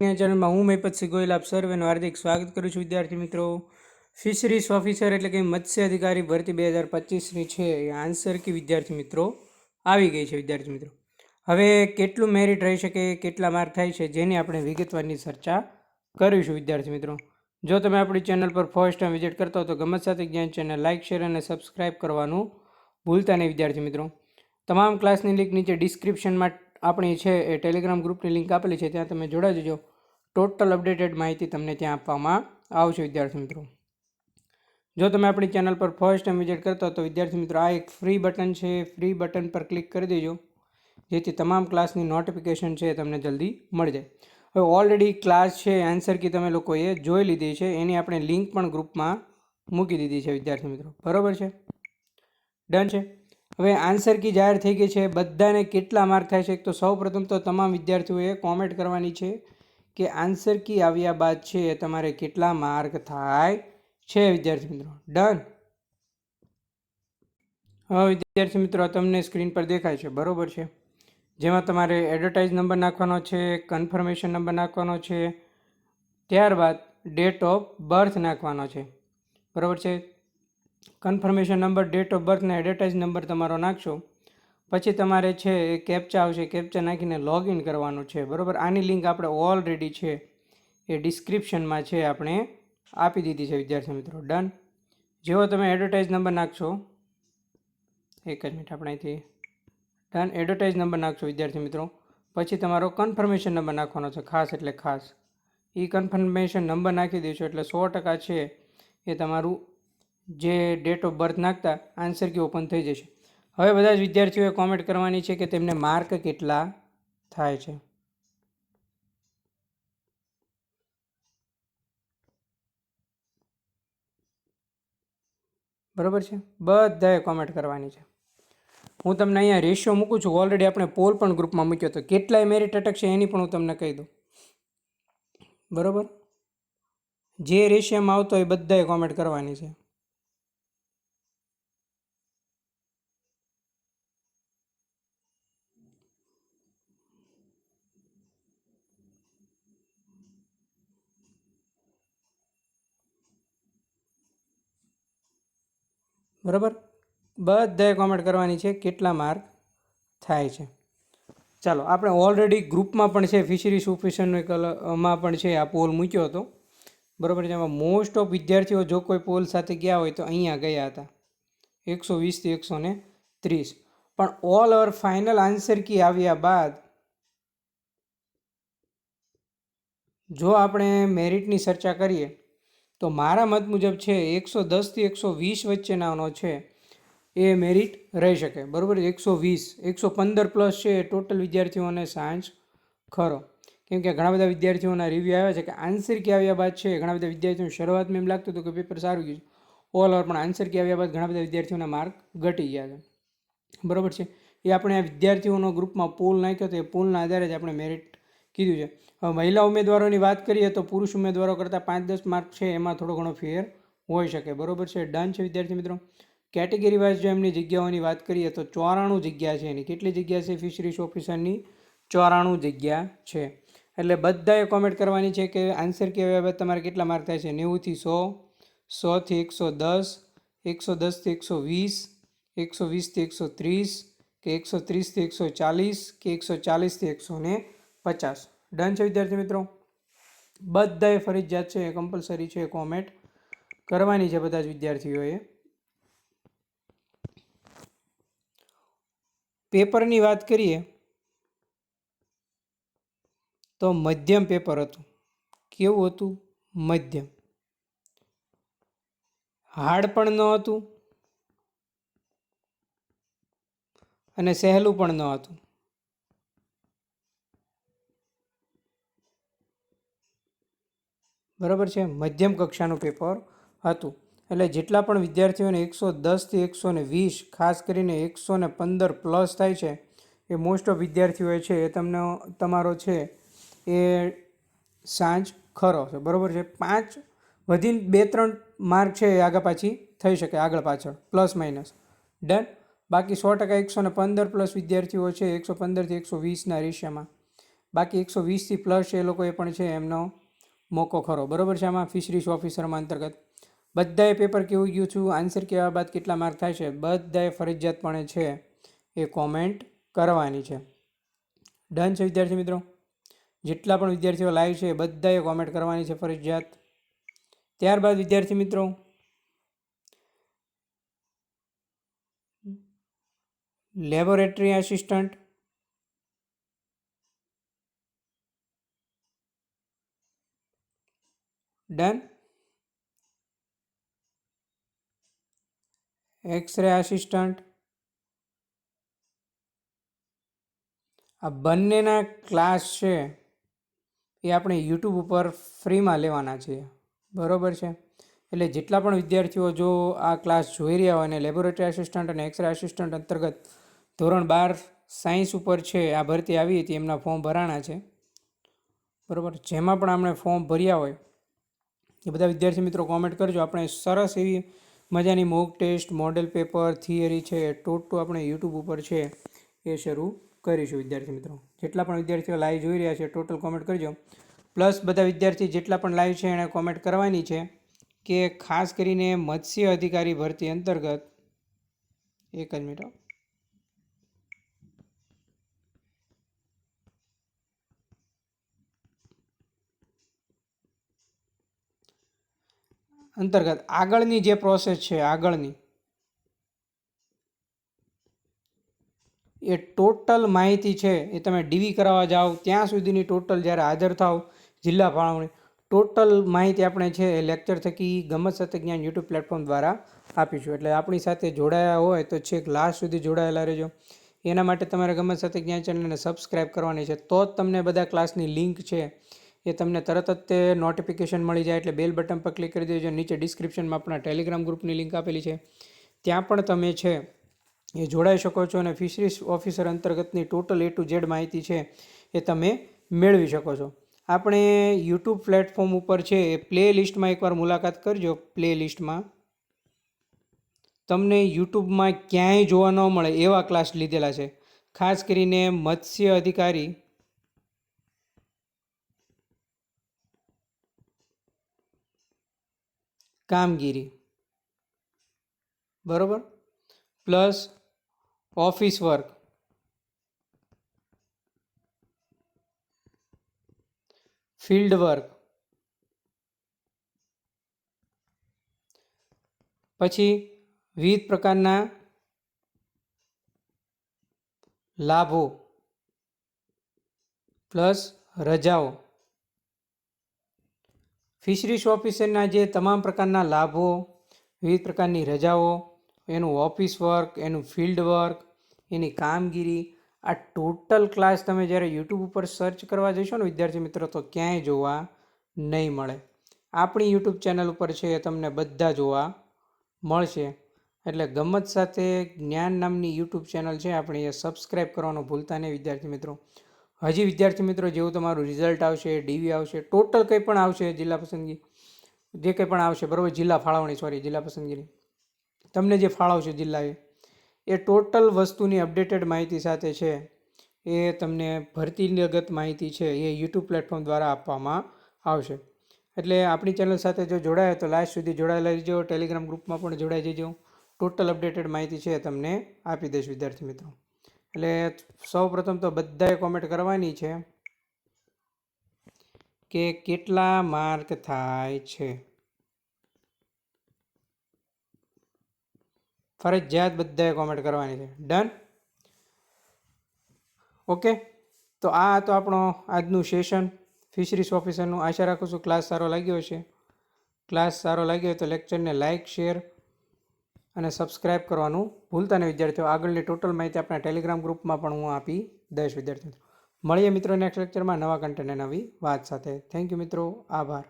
ચેનલમાં હું મહિપતસિંહ ગોયલ, આપ સર્વેનું હાર્દિક સ્વાગત કરું છું. વિદ્યાર્થી મિત્રો ફિશરીસ ઓફિસર એટલે કે મત્સ્ય અધિકારી ભરતી બે હજાર પચીસની છે એ આન્સર કે વિદ્યાર્થી મિત્રો, આવી ગઈ છે. વિદ્યાર્થી મિત્રો, હવે કેટલું મેરિટ રહી શકે, કેટલા માર્ક થાય છે જેની આપણે વિગતવારની ચર્ચા કરીશું. વિદ્યાર્થી મિત્રો, જો તમે આપણી ચેનલ પર ફર્સ્ટ ટાઈમ વિઝિટ કરતા હો તો ગમત સાથે જ્ઞાન ચેનલ લાઇક શેર અને સબસ્ક્રાઇબ કરવાનું ભૂલતા નહીં. વિદ્યાર્થી મિત્રો, તમામ ક્લાસની લિંક નીચે ડિસ્ક્રિપ્શનમાં આપણી છે, એ ટેલિગ્રામ ગ્રુપની લિંક આપેલી છે, ત્યાં તમે જોડા જજો. ટોટલ અપડેટેડ માહિતી તમને ત્યાં આપવામાં આવશે, વિદ્યાર્થી મિત્રો. જો તમે આપણી ચેનલ પર ફર્સ્ટ ટાઈમ વિઝિટ કરતા તો વિદ્યાર્થી મિત્રો, આ એક ફ્રી બટન છે. ફ્રી બટન પર ક્લિક કરી દેજો. જેથી તમામ ક્લાસની નોટિફિકેશન છે તમને જલ્દી મળી જાય. હવે ઓલરેડી ક્લાસ છે આન્સર કી તમે લોકોએ જોઈ લીધી છે. એની આપણે લિંક પણ ગ્રુપમાં મૂકી દીધી છે, વિદ્યાર્થી મિત્રો. બરાબર છે? ડન છે? હવે આન્સર કી જાહેર થઈ ગઈ છે. બધાને કેટલા માર્ક થાય છે? એક તો સૌ પ્રથમ તો તમામ વિદ્યાર્થીઓએ કોમેન્ટ કરવાની છે. કે આન્સર કી આવ્યા બાદ છે તમારે કેટલા માર્ક થાય છે, વિદ્યાર્થી મિત્રો? ડન હવે વિદ્યાર્થી મિત્રો તમને સ્ક્રીન પર દેખાય છે. બરોબર છે? જેમાં તમારે એડવર્ટાઇઝ નંબર નાખવાનો છે કન્ફર્મેશન નંબર નાખવાનો છે, ત્યારબાદ ડેટ ઓફ બર્થ નાખવાનો છે. બરાબર છે? Confirmation number date of birth ને એડવર્ટાઇઝ નંબર તમારો નાખશો. પછી તમારે છે કેપ્ચા આવશે કેપ્ચા નાખીને લોગિન કરવાનું છે, બરાબર? આની લિંક આપણે ઓલરેડી છે, એ ડિસ્ક્રિપ્શનમાં છે, આપણે આપી દીધી છે, વિદ્યાર્થી મિત્રો. ડન જેવો તમે એડવર્ટાઇઝ નંબર નાખશો, એક જ મિનિટ, આપણે અહીંથી ડન એડવર્ટાઇઝ નંબર નાખશો, વિદ્યાર્થી મિત્રો. પછી તમારો કન્ફર્મેશન નંબર નાખવાનો છે, ખાસ એટલે ખાસ. એ કન્ફર્મેશન નંબર નાખી દેશો, એટલે સો ટકા છે, એ તમારું જે ડેટ ઓફ બર્થ નાખતા આન્સર કી ઓપન થઈ જશે. હવે બધા જ વિદ્યાર્થીઓએ કોમેન્ટ કરવાની છે કે તેમને માર્ક કેટલા થાય છે. બરાબર છે? બધાએ કોમેન્ટ કરવાની છે. હું તમને અહીંયા રેશિયો મૂકું છું. ઓલરેડી આપણે પોલ પણ ગ્રુપમાં મૂક્યો હતો કેટલાય મેરિટ અટકશે એની પણ હું તમને કહી દઉં. બરાબર? જે રેશિયામાં આવતો એ બધાએ કોમેન્ટ કરવાની છે. બરાબર? બધાએ કોમેન્ટ કરવાની છે કેટલા માર્ક થાય છે. ચાલો, આપણે ઓલરેડી ગ્રુપમાં પણ છે ફિશરીઝ ઓફિસરનો માં પણ છે, આ પોલ મૂક્યો હતો. બરાબર એમાં મોસ્ટ ઓફ વિદ્યાર્થીઓ જો કોઈ પોલ સાથે ગયા હોય તો અહીંયા ગયા હતા. એકસો વીસથી એકસો ને ત્રીસ. પણ all over final answer key આવ્યા બાદ, જો આપણે મેરિટની ચર્ચા કરીએ તો મારા મત મુજબ છે એકસો દસથી એકસો વીસ વચ્ચેનાનો છે એ મેરિટ રહી શકે. બરાબર? એકસો વીસ, એકસો પંદર પ્લસ છે એ ટોટલ વિદ્યાર્થીઓને સાયન્સ ખરો. કેમ કે ઘણા બધા વિદ્યાર્થીઓના રિવ્યૂ આવ્યા છે કે આન્સર કે આવ્યા બાદ છે ઘણા બધા વિદ્યાર્થીઓને શરૂઆતમાં એમ લાગતું હતું કે પેપર સારું ગયું ઓલ ઓવર પણ આન્સર કે આવ્યા બાદ ઘણા બધા વિદ્યાર્થીઓના માર્ક ઘટી ગયા છે. બરાબર છે? એ આપણે આ વિદ્યાર્થીઓનો ગ્રુપમાં પોલ નાખ્યો તો એ પોલના આધારે જ આપણે મેરિટ કીધું છે. હવે મહિલા ઉમેદવારોની વાત કરીએ તો પુરુષ ઉમેદવારો કરતાં પાંચ દસ માર્ક છે એમાં થોડો ઘણો ફેર હોઈ શકે. બરાબર છે? ડન છે વિદ્યાર્થી મિત્રો. કેટેગરી વાઇઝ જો એમની જગ્યાઓની વાત કરીએ તો ચોરાણું જગ્યા છે એની. કેટલી જગ્યા છે? ફિશરીઝ ઓફિસરની ચોરાણું જગ્યા છે. એટલે બધાએ કોમેન્ટ કરવાની છે કે આન્સર કહેવાય બાદ તમારે કેટલા માર્ક થાય છે? નેવુંથી સો સોથી એકસો દસ, એકસો દસથી એકસો વીસ, એકસો વીસથી એકસો ત્રીસ, કે એકસો ત્રીસથી એકસો ચાલીસ, કે એકસો ચાલીસથી એકસો ને પચાસ. ડન છે, વિદ્યાર્થી મિત્રો? બધાએ ફરજિયાત છે કમ્પલસરી છે કોમેન્ટ કરવાની છે બધા જ વિદ્યાર્થીઓએ. પેપરની વાત કરીએ, તો મધ્યમ પેપર હતું. કેવું હતું? મધ્યમ. હાર્ડ પણ ન હતું. અને સહેલું પણ ન હતું. બરાબર છે? મધ્યમ કક્ષાનું પેપર હતું. એટલે જેટલા પણ વિદ્યાર્થીઓને એકસો દસથી એકસો ને વીસ, ખાસ કરીને એકસો ને પંદર પ્લસ થાય છે, એ મોસ્ટ ઓફ વિદ્યાર્થીઓએ છે, એ તમને, તમારો છે, એ સાંજ ખરો છે. બરાબર છે? પાંચ, વધીને બે ત્રણ માર્ક છે એ આગળ પાછી થઈ શકે, આગળ પાછળ પ્લસ માઇનસ ડન બાકી સો ટકા એકસો ને પંદર પ્લસ વિદ્યાર્થીઓ છે, એકસો પંદરથી એકસો વીસના રેશિયામાં. બાકી એકસો વીસથી પ્લસ એ લોકોએ પણ છે એમનો મોકો ખરો. બરોબર છે આમાં? ફિશરીઝ ઓફિસરમાં અંતર્ગત. બધાએ પેપર કેવું ગયું છું? આન્સર કહેવા બાદ કેટલા માર્ક થાય છે? બધાએ ફરજિયાતપણે છે એ કોમેન્ટ કરવાની છે. ડન છે વિદ્યાર્થી મિત્રો? જેટલા પણ વિદ્યાર્થીઓ લાઈવ છે બધાએ કોમેન્ટ કરવાની છે ફરજિયાત. ત્યારબાદ વિદ્યાર્થી મિત્રો લેબોરેટરી આસિસ્ટન્ટ ડન એક્સરે આસિસ્ટન્ટ આ બંનેના ક્લાસ છે, એ આપણે યુટ્યુબ ઉપર ફ્રીમાં લેવાના છીએ બરાબર છે? એટલે જેટલા પણ વિદ્યાર્થીઓ જો આ ક્લાસ જોઈ રહ્યા હોય અને લેબોરેટરી આસિસ્ટન્ટ અને એક્સરે આસિસ્ટન્ટ અંતર્ગત ધોરણ બાર સાયન્સ ઉપર છે, આ ભરતી આવી હતી, એમના ફોર્મ ભરાણા છે. બરોબર? જેમાં પણ આપણે ફોર્મ ભર્યા હોય એ બધા વિદ્યાર્થી મિત્રો કોમેન્ટ કરજો. આપણે સરસ એવી મજાની mock test model paper theory છે. ટોટું આપણે યુટ્યુબ ઉપર છે એ શરૂ કરીશું વિદ્યાર્થી મિત્રો. જેટલા પણ વિદ્યાર્થીઓ લાઈવ જોઈ રહ્યા છે ટોટલ કોમેન્ટ કરજો. પ્લસ બધા વિદ્યાર્થી જેટલા પણ લાઈવ છે એણે કોમેન્ટ કરવાની છે કે ખાસ કરીને મત્સ્ય અધિકારી ભરતી અંતર્ગત એક જ મિનિટ અંતર્ગત આગળની જે પ્રોસેસ છે, આગળની, એ ટોટલ માહિતી છે એ તમે ડીવી કરાવવા જાઓ, ત્યાં સુધીની ટોટલ જ્યારે હાજર થાવ જિલ્લા ફાળવણી ટોટલ માહિતી આપણે છે એ લેક્ચર થકી ગમત સાથે જ્ઞાન યુટ્યુબ પ્લેટફોર્મ દ્વારા આપીશું. એટલે આપણી સાથે જોડાયા હોય તો છેક લાસ્ટ સુધી જોડાયેલા રહેજો. એના માટે તમારે ગમત સાથે જ્ઞાન ચેનલને સબસ્ક્રાઈબ કરવાની છે. તો જ તમને બધા ક્લાસની લિંક છે. એ તમને તરત જ તે નોટિફિકેશન મળી જાય એટલે બેલ બટન પર ક્લિક કરી દેજો. નીચે ડિસ્ક્રિપ્શનમાં આપણા ટેલિગ્રામ ગ્રુપની લિંક આપેલી છે. ત્યાં પણ તમે છે એ જોડાઈ શકો છો અને ફિશરીઝ ઓફિસર અંતર્ગતની ટોટલ એ ટુ ઝેડ માહિતી છે એ તમે મેળવી શકો છો. આપણે યુટ્યુબ પ્લેટફોર્મ ઉપર છે એ પ્લે લિસ્ટમાં એકવાર મુલાકાત કરજો. પ્લે લિસ્ટમાં તમને યુટ્યુબમાં ક્યાંય જોવા ન મળે એવા ક્લાસ લીધેલા છે. ખાસ કરીને મત્સ્ય અધિકારી કામગીરી બરોબર plus office work field work પછી વિવિધ પ્રકારના લાભો પ્લસ રજાઓ ફિશરીઝ ઓફિસરના જે તમામ પ્રકારના લાભો, વિવિધ પ્રકારની રજાઓ, એનું ઓફિસ વર્ક, એનું ફિલ્ડ વર્ક, એની કામગીરી, આ ટોટલ ક્લાસ તમે જ્યારે યુટ્યુબ ઉપર સર્ચ કરવા જશો ને વિદ્યાર્થી મિત્રો, તો ક્યાંય જોવા નહીં મળે. આપણી યુટ્યુબ ચેનલ ઉપર છે એ તમને બધા જોવા મળશે. એટલે ગમત સાથે જ્ઞાન નામની યુટ્યુબ ચેનલ છે, આપણી એ સબસ્ક્રાઈબ કરવાનું ભૂલતા નહીં વિદ્યાર્થી મિત્રો. હજી વિદ્યાર્થી મિત્રો, જેવું તમારું રિઝલ્ટ આવશે ડીવી આવશે ટોટલ કંઈ પણ આવશે જિલ્લા પસંદગી, જે કંઈ પણ આવશે, બરાબર, જિલ્લા ફાળવણી સોરી જિલ્લા પસંદગીની. તમને જે ફાળવશે જિલ્લાએ, એ ટોટલ વસ્તુની અપડેટેડ માહિતી સાથે છે, એ તમને ભરતીગત માહિતી છે, એ યુટ્યુબ પ્લેટફોર્મ દ્વારા આપવામાં આવશે. એટલે આપણી ચેનલ સાથે જો જોડાય તો લાસ્ટ સુધી જોડાયેલા રહેજો ટેલિગ્રામ ગ્રુપમાં પણ જોડાઈ જજો. ટોટલ અપડેટેડ માહિતી છે તમને આપી દઈશ વિદ્યાર્થી મિત્રો. એટલે સૌ પ્રથમ તો બધાએ કોમેન્ટ કરવાની છે કે કેટલા માર્ક થાય છે? ફરજિયાત બધાએ કોમેન્ટ કરવાની છે. ડન ઓકે તો આ તો આપણો આજનું સેશન ફિશરીસ ઓફિસરનું આશા રાખું છું ક્લાસ સારો લાગ્યો હશે. ક્લાસ સારો લાગ્યો તો લેક્ચરને લાઇક શેર અને સબસ્ક્રાઇબ કરવાનું ભૂલતા નહીં વિદ્યાર્થીઓ. આગળની ટોટલ માહિતી આપણા ટેલિગ્રામ ગ્રુપમાં પણ હું આપી દઈશ વિદ્યાર્થીઓ મળીએ મિત્રો નેક્સ્ટ લેક્ચરમાં નવા કન્ટેન્ટ નવી વાત સાથે. થેન્ક યુ મિત્રો. આભાર.